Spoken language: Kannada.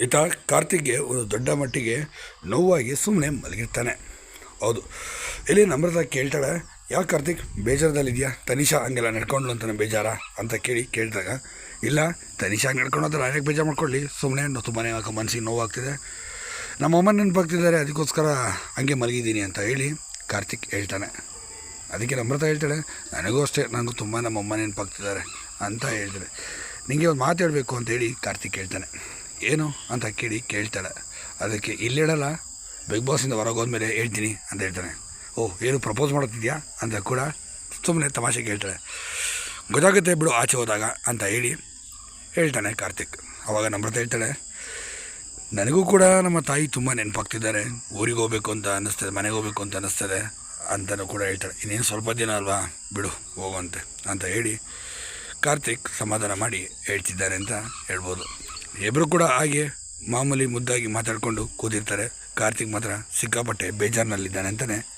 ಈತ ಕಾರ್ತಿಕ್ಗೆ ಒಂದು ದೊಡ್ಡ ಮಟ್ಟಿಗೆ ನೋವಾಗಿ ಸುಮ್ಮನೆ ಮಲಗಿರ್ತಾನೆ. ಹೌದು. ಇಲ್ಲಿ ನಮ್ರತ ಕೇಳ್ತಾಳೆ ಯಾವ ಕಾರ್ತಿಕ್, ಬೇಜಾರದಲ್ಲಿದೆಯಾ? ತನಿಷಾ ಹಂಗೆಲ್ಲ ನಡ್ಕೊಂಡ್ಲು ಅಂತಾನೆ ಬೇಜಾರ? ಅಂತ ಕೇಳಿ ಕೇಳಿದಾಗ, ಇಲ್ಲ, ತನಿಷಾ ಹಂಗೆ ನಡ್ಕೊಂಡು ಅಂದ್ರೆ ಯಾಕೆ ಬೇಜಾರು ಮಾಡ್ಕೊಳ್ಳಿ? ಸುಮ್ಮನೆ ತುಂಬಾ ಯಾಕೆ ಮನಸ್ಸಿಗೆ ನೋವಾಗ್ತಿದೆ. ನಮ್ಮ ಅಮ್ಮ ನೆನಪಾಗ್ತಿದ್ದಾರೆ, ಅದಕ್ಕೋಸ್ಕರ ಹಂಗೆ ಮಲಗಿದ್ದೀನಿ ಅಂತ ಹೇಳಿ ಕಾರ್ತಿಕ್ ಹೇಳ್ತಾನೆ. ಅದಕ್ಕೆ ನಮ್ರತ ಹೇಳ್ತಾಳೆ, ನನಗೂ ಅಷ್ಟೇ ನನಗೂ ತುಂಬ ನಮ್ಮ ಅಮ್ಮ ನೆನಪಾಗ್ತಿದ್ದಾರೆ ಅಂತ ಹೇಳ್ತಾರೆ ನಿಮಗೆ ಒಂದು ಮಾತು ಹೇಳಬೇಕು ಅಂತ ಹೇಳಿ ಕಾರ್ತಿಕ್ ಹೇಳ್ತಾನೆ. ಏನು ಅಂತ ಕೇಳಿ ಕೇಳ್ತಾಳೆ. ಅದಕ್ಕೆ ಇಲ್ಲಿ ಹೇಳಲ್ಲ ಬಿಗ್ ಬಾಸಿಂದ ಹೊರಗೋದ್ಮೇಲೆ ಹೇಳ್ತೀನಿ ಅಂತ ಹೇಳ್ತಾನೆ. ಓ, ಏನು ಪ್ರಪೋಸ್ ಮಾಡ್ತಿದ್ಯಾ ಅಂತ ಕೂಡ ಸುಮ್ಮನೆ ತಮಾಷೆ ಕೇಳ್ತಾಳೆ. ಗೊತ್ತಾಗುತ್ತೆ ಬಿಡು ಆಚೆ ಹೋದಾಗ ಅಂತ ಹೇಳಿ ಹೇಳ್ತಾನೆ ಕಾರ್ತಿಕ್. ಅವಾಗ ನಮ್ರತ ಹೇಳ್ತಾಳೆ, ನನಗೂ ಕೂಡ ನಮ್ಮ ತಾಯಿ ತುಂಬ ನೆನಪಾಗ್ತಿದ್ದಾರೆ. ಊರಿಗೆ ಹೋಗ್ಬೇಕು ಅಂತ ಅನ್ನಿಸ್ತದೆ, ಮನೆಗೆ ಹೋಗ್ಬೇಕು ಅಂತ ಅನ್ನಿಸ್ತದೆ ಅಂತಲೂ ಕೂಡ ಹೇಳ್ತಾಳೆ. ಇನ್ನೇನು ಸ್ವಲ್ಪ ದಿನ ಅಲ್ವಾ? ಬಿಡು, ಹೋಗುವಂತೆ ಅಂತ ಹೇಳಿ ಕಾರ್ತಿಕ್ ಸಮಾಧಾನ ಮಾಡಿ ಹೇಳ್ತಿದ್ದಾರೆ ಅಂತ ಹೇಳ್ಬೋದು. ಇಬ್ಬರು ಕೂಡ ಹಾಗೆ ಮಾಮೂಲಿ ಮುದ್ದಾಗಿ ಮಾತಾಡಿಕೊಂಡು ಕೂತಿರ್ತಾರೆ. ಕಾರ್ತಿಕ್ ಮಾತ್ರ ಸಿಕ್ಕಾಪಟ್ಟೆ ಬೇಜಾರ್ನಲ್ಲಿದ್ದಾನೆ ಅಂತಲೇ